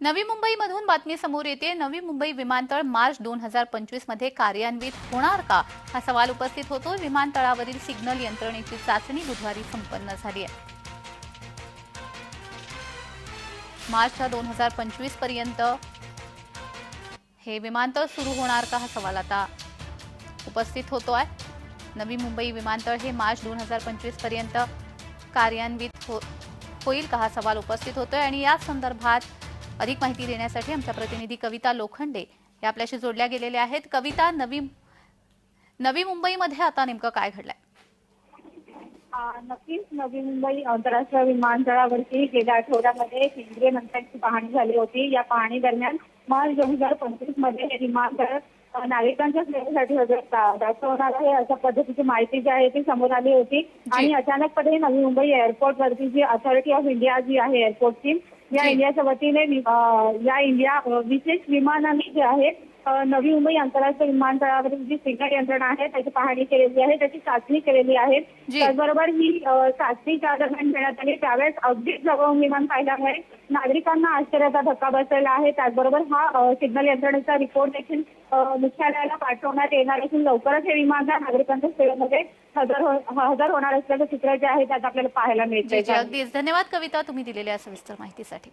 नवी मुंबईमधून बातमी समोर येते. नवी मुंबई विमानतळ मार्च दोन हजार पंचवीसमध्ये कार्यान्वित होणार का? हा सवाल उपस्थित होतो. विमानतळावरील सिग्नल यंत्रणेची चाचणी बुधवारी संपन्न झाली आहे. मार्चच्या दोन हजार पंचवीसपर्यंत हे विमानतळ सुरू होणार का? हा सवाल आता उपस्थित होतो आहे. नवी मुंबई विमानतळ हे मार्च दोन हजार पंचवीसपर्यंत कार्यान्वित हो होईल का? हा सवाल उपस्थित होतोय. आणि या संदर्भात अधिक माहिती देण्यासाठी आमच्या प्रतिनिधी कविता लोखंडे या आपल्याशी जोडल्या गेलेल्या आहेत. कविता नवी नवी मुंबईमध्ये आता नेमकं काय घडलंय? नक्कीच. नवी मुंबई आंतरराष्ट्रीय विमानतळावरती गेल्या आठवड्यामध्ये केंद्रीय मंत्र्यांची पाहणी झाली होती. या पाहणी दरम्यान मार्च दोन हजार पंचवीसमध्ये हे विमानतळ नागरिकांच्या सेवेसाठी वगैरे दा- दाखवणार आहे अशा पद्धतीची माहिती जी आहे ती समोर आली होती. आणि अचानकपणे नवी मुंबई एअरपोर्ट वरती जी अथॉरिटी ऑफ इंडिया जी आहे एअरपोर्टची या. इंडियाच्या वतीने या इंडिया विशेष विमानाने जे आहे नवी मुंबई आंतरराष्ट्रीय विमानतळावरील जी सिग्नल यंत्रणा आहे त्याची पाहणी केलेली आहे त्याची चाचणी केलेली आहे. त्याचबरोबर ही चाचणी ज्या दरम्यान घेण्यात आली त्यावेळेस अगदीच जवळून विमान पाहिल्यामुळे नागरिकांना आश्चर्याचा धक्का बसलेला आहे. त्याचबरोबर हा सिग्नल यंत्रणेचा रिपोर्ट देखील मुख्यालयाला पाठवण्यात येणार असून लवकरच हे विमान त्या नागरिकांच्या सेवेमध्ये हजर हो- हजर होणार असल्याचं चित्र जे आहे त्यात आपल्याला पाहायला अगदीच. धन्यवाद कविता तुम्ही दिलेल्या सविस्तर माहितीसाठी.